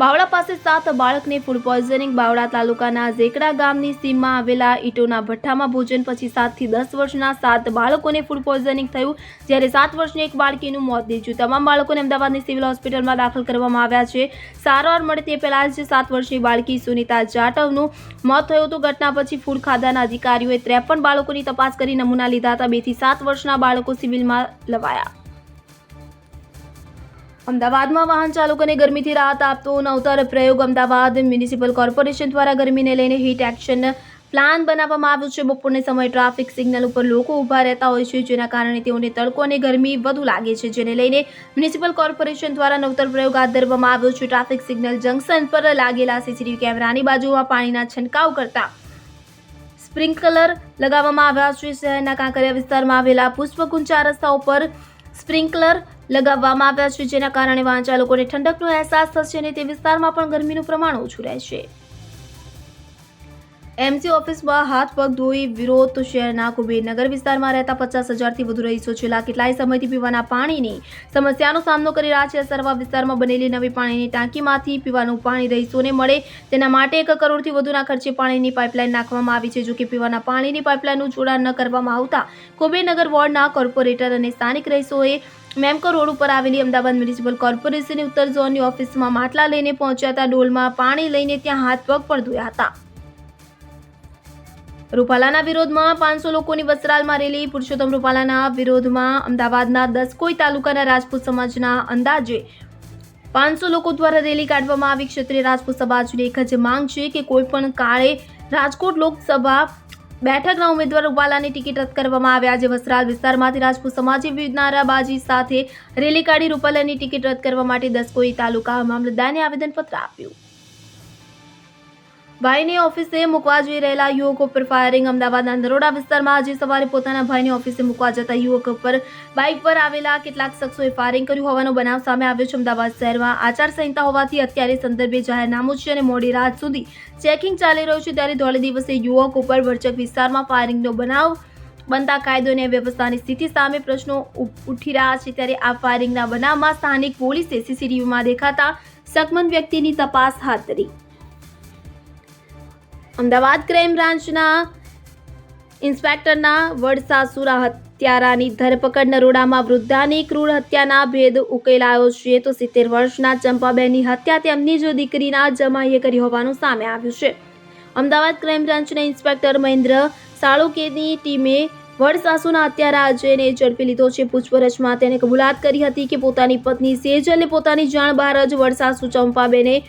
બાવળા પાસે સાત બાળકને ફૂડ પોઈઝનિંગ બાવળા તાલુકાના ઝેકડા ગામની સીમમાં આવેલા ઈટોના ભઠ્ઠામાં ભોજન પછી સાતથી દસ વર્ષના સાત બાળકોને ફૂડ પોઈઝનિંગ થયું, જ્યારે સાત વર્ષની એક બાળકીનું મોત નીપજ્યું. તમામ બાળકોને અમદાવાદની સિવિલ હોસ્પિટલમાં દાખલ કરવામાં આવ્યા છે. સારવાર મળે તે પહેલાં જ સાત વર્ષની બાળકી સુનિતા જાટવનું મોત થયું હતું. ઘટના પછી ફૂડ ખાતાના અધિકારીઓએ ત્રેપન બાળકોની તપાસ કરી નમૂના લીધા હતા. બેથી સાત વર્ષના બાળકો સિવિલમાં લવાયા. અમદાવાદમાં વાહન ચાલકોને ગરમીથી રાહત આપતો નવતર પ્રયોગ અમદાવાદ મ્યુનિસિપલ કોર્પોરેશન દ્વારા ગરમીને લઈને હીટ એક્શન પ્લાન બનાવવામાં આવ્યો છે. બપોરને સમયે ટ્રાફિક સિગ્નલ ઉપર લોકો ઊભા રહેતા હોય છે, જેના કારણે તેઓને તડકો અને ગરમી વધુ લાગે છે, જેને લઈને મ્યુનિસિપલ કોર્પોરેશન દ્વારા નવતર પ્રયોગ હાથ ધરવામાં આવ્યો છે. ટ્રાફિક સિગ્નલ જંકશન પર લાગેલા સીસીટીવી કેમેરાની બાજુમાં પાણીના છંટકાવ કરતા સ્પ્રિંકલર લગાવવામાં આવ્યા છે. શહેરના કાંકરિયા વિસ્તારમાં આવેલા પુષ્પકુંચા રસ્તા રસ્તાઓ પર સ્પ્રિંકલર લગાવવામાં આવ્યા છે, જેના કારણે વાહન ચાલકોને ઠંડકનો અહેસાસ થશે અને તે વિસ્તારમાં પણ ગરમીનું પ્રમાણ ઓછું રહેશે. એમસી ઓફિસમાં હાથ પગ ધોઈ વિરોધ શહેરના કુબેરનગર વિસ્તારમાં રહેતા પચાસ હજારથી વધુ રહીશો છેલ્લા કેટલાય સમયથી પીવાના પાણીની સમસ્યાનો સામનો કરી રહ્યા છે. સરવા વિસ્તારમાં બનેલી નવી પાણીની ટાંકીમાંથી પીવાનું પાણી રહીશોને મળે. તેના માટે એક કરોડથી વધુના ખર્ચે પાણીની પાઇપલાઇન નાખવામાં આવી છે જોકે પીવાના પાણીની પાઇપલાઇનનું જોડાણ ન કરવામાં આવતા કુબેરનગર વોર્ડના કોર્પોરેટર અને સ્થાનિક રહીશોએ મેમકો રોડ ઉપર આવેલી અમદાવાદ મ્યુનિસિપલ કોર્પોરેશનની ઉત્તર ઝોનની ઓફિસમાં માટલા લઈને પહોંચ્યા હતા. ડોલમાં પાણી લઈને ત્યાં હાથ પગ પણ ધોયા હતા. રૂપાલાના વિરોધમાં પાંચસો લોકોની વસ્ત્રાલમાં રેલી પુરુષોત્તમ રૂપાલાના વિરોધમાં અમદાવાદના દસકોઈ તાલુકાના રાજપૂત સમાજના અંદાજે પાંચસો લોકો દ્વારા રેલી કાઢવામાં આવી. ક્ષત્રિય રાજપૂત સમાજની એક જ માંગ છે કે કોઈ પણ કાળે રાજકોટ લોકસભા બેઠકના ઉમેદવાર રૂપાલાની ટિકિટ રદ કરવામાં આવ્યા આજે વસ્ત્રાલ વિસ્તારમાંથી રાજપૂત સમાજે વિવિધ નારાબાજી સાથે રેલી કાઢી રૂપાલાની ટિકિટ રદ કરવા માટે દસકોઈ તાલુકા મામલતદારને આવેદનપત્ર આપ્યું. ભાઈની ઓફિસે મૂકવા જઈ રહેલા યુવકો પર ફાયરિંગ અમદાવાદના નરોડા વિસ્તારમાં આજે સવારે પોતાના ભાઈની ઓફિસે મૂકવા જતા યુવક ઉપર બાઇક પર આવેલા કેટલાક શખ્સોએ ફાયરિંગ કર્યું હોવાનો બનાવ સામે આવ્યો છે અમદાવાદ શહેરમાં. આચારસંહિતા હોવાથી અત્યારે સંદર્ભે જાહેરનામું છે અને મોડી રાત સુધી ચેકિંગ ચાલી રહ્યું છે. ત્યારે ધોળે દિવસે યુવક ઉપર ભરચક વિસ્તારમાં ફાયરિંગનો બનાવ બનતા કાયદો અને વ્યવસ્થાની સ્થિતિ સામે પ્રશ્નો ઉઠી રહ્યા છે. ત્યારે આ ફાયરિંગના બનાવમાં સ્થાનિક પોલીસે સીસીટીવીમાં દેખાતા શકમંદ વ્યક્તિની તપાસ હાથ ધરી. અમદાવાદ ક્રાઇમ બ્રાન્ચના ઇન્સ્પેક્ટરના વડસાસુરા હત્યારાની ધરપકડ નરોડામાં વૃદ્ધાની ક્રૂર હત્યાના ભેદ ઉકેલાયો છે તો સિત્તેર વર્ષના ચંપાબેનની હત્યા તેમની જ દીકરીના જમાઈએ કરી હોવાનું સામે આવ્યું છે. અમદાવાદ ક્રાઇમ બ્રાન્ચના ઇન્સ્પેક્ટર મહેન્દ્ર સાળુકેની ટીમે વડસાસુના હત્યારા અજયને ઝડપી લીધો છે. પૂછપરછમાં તેને કબૂલાત કરી હતી કે પોતાની પત્ની સેજલે પોતાની જાણ બહાર જ વડસાસુ ચંપાબેને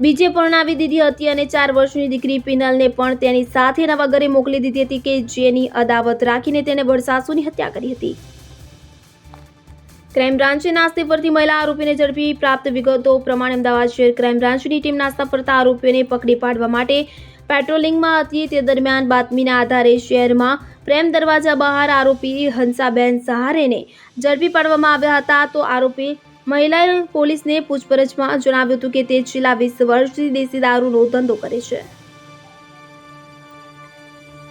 બીજે પરણાવી દીધી હતી અને ચાર વર્ષની દીકરી પિનલને પણ તેની સાથે નવા ઘરે મોકલી દીધી હતી કે જેની અદાવત રાખીને તેને વડસાસુની હત્યા કરી હતી. ક્રાઇમ બ્રાન્ચે નાસ્તે પરથી મહિલા આરોપીને ઝડપી પ્રાપ્ત વિગતો પ્રમાણે અમદાવાદ શહેર ક્રાઇમ બ્રાન્ચની ટીમ નાસ્તા ફરતા આરોપીઓને પકડી પાડવા માટે પેટ્રોલિંગમાં હતી. તે દરમિયાન બાતમીના આધારે શહેરમાં પ્રેમ દરવાજા બહાર આરોપી હંસાબેન સહારેને ઝડપી પાડવામાં આવ્યા હતા. તો આરોપી મહિલાએ પોલીસને પૂછપરછમાં જણાવ્યું હતું કે તે છેલ્લા વીસ વર્ષથી દેશી દારૂનો ધંધો કરે છે.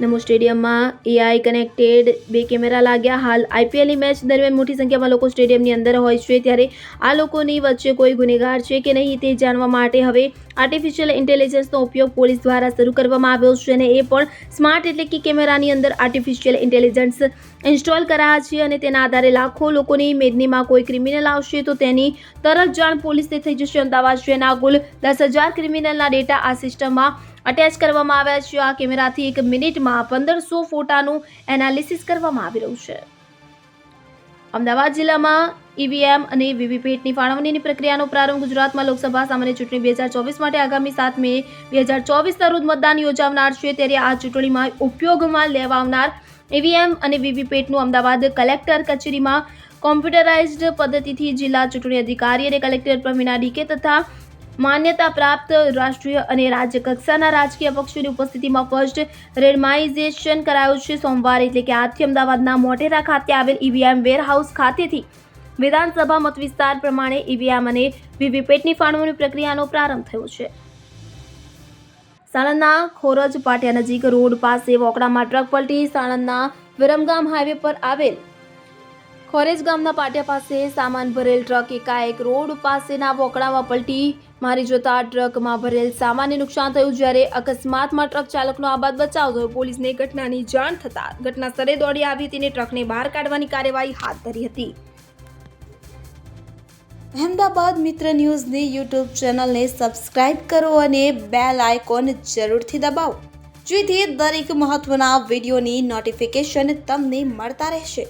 નમો સ્ટેડિયમમાં એઆઈ કનેક્ટેડ બે કેમેરા લાગ્યા. હાલ આઈપીએલની મેચ દરમિયાન મોટી સંખ્યામાં લોકો સ્ટેડિયમની અંદર હોય છે. ત્યારે આ લોકોની વચ્ચે કોઈ ગુનેગાર છે કે નહીં તે જાણવા માટે હવે આર્ટિફિશિયલ ઇન્ટેલિજન્સનો ઉપયોગ પોલીસ દ્વારા શરૂ કરવામાં આવ્યો છે અને એ પણ સ્માર્ટ એટલે કે કેમેરાની અંદર આર્ટિફિશિયલ ઇન્ટેલિજન્સ ઇન્સ્ટોલ કરાયા છે અને તેના આધારે લાખો લોકોની મેદનીમાં કોઈ ક્રિમિનલ આવશે તો તેની તરત જાણ પોલીસને થઈ જશે. અમદાવાદ શહેરના કુલ દસ હજાર ક્રિમિનલના ડેટા આ સિસ્ટમમાં અટેચ કરવામાં આવ્યા છે. આ કેમેરાથી એક મિનિટમાં પંદરસો ફોટાનું એનાલિસિસ કરવામાં આવી રહ્યું છે. અમદાવાદ જિલ્લામાં ઈવીએમ અને વીવીપેટની ફાળવણીની પ્રક્રિયાનો પ્રારંભ ગુજરાતમાં લોકસભા સામાન્ય ચૂંટણી બે હજાર ચોવીસ માટે આગામી સાત મે બે હજાર ચોવીસના રોજ મતદાન યોજાનાર છે. ત્યારે આ ચૂંટણીમાં ઉપયોગમાં લેવાનાર ઈવીએમ અને વીવીપેટનું અમદાવાદ કલેક્ટર કચેરીમાં કોમ્પ્યુટરાઇઝ્ડ પદ્ધતિથી જિલ્લા ચૂંટણી અધિકારી અને કલેક્ટર પ્રવીણા ડીકે તથા માન્યતા પ્રાપ્ત રાષ્ટ્રીય અને રાજ્ય કક્ષાના રાજકીય પક્ષોની ઉપસ્થિતિમાં ફર્સ્ટ રેડમાઇઝેશન કરાયું છે સોમવારે, એટલે કે આજથી અમદાવાદના મોટેરા ખાતે આવેલ ઈવીએમ વેરહાઉસ ખાતેથી વિધાનસભા મત વિસ્તાર પ્રમાણે ઈવીએમ અને વીવીપેટની ફાળવણી પ્રક્રિયાનો પ્રારંભ થયો છે. સાણંદના ખોરજ પાટિયા નજીક રોડ પાસે વોકડામાં ટ્રક પલટી સાણંદના વિરમગામ હાઈવે પર આવેલ ખોરેજ ગામના પાટિયા પાસે સામાન ભરેલ ટ્રક એકાએક રોડ પાસેના વોકડામાં પલટી મારી જોતા ટ્રકમાં ભરેલ સામાન્ય નુકસાન થયું જ્યારે અકસ્માતમાં ટ્રક ચાલકનો આબાદ બચાવ થયો. પોલીસને ઘટનાની જાણ થતાં ઘટના સ્થળે દોડી આવી તેને ટ્રકને બહાર કાઢવાની કાર્યવાહી હાથ ધરી હતી. અહેમદાબાદ મિત્ર ન્યૂઝની યુટ્યુબ ચેનલને સબસ્ક્રાઇબ કરો અને બેલ આઇકોન જરૂરથી દબાવો. જેથી દરેક મહત્વના વિડીયોની નોટિફિકેશન તમને મળતા રહેશે.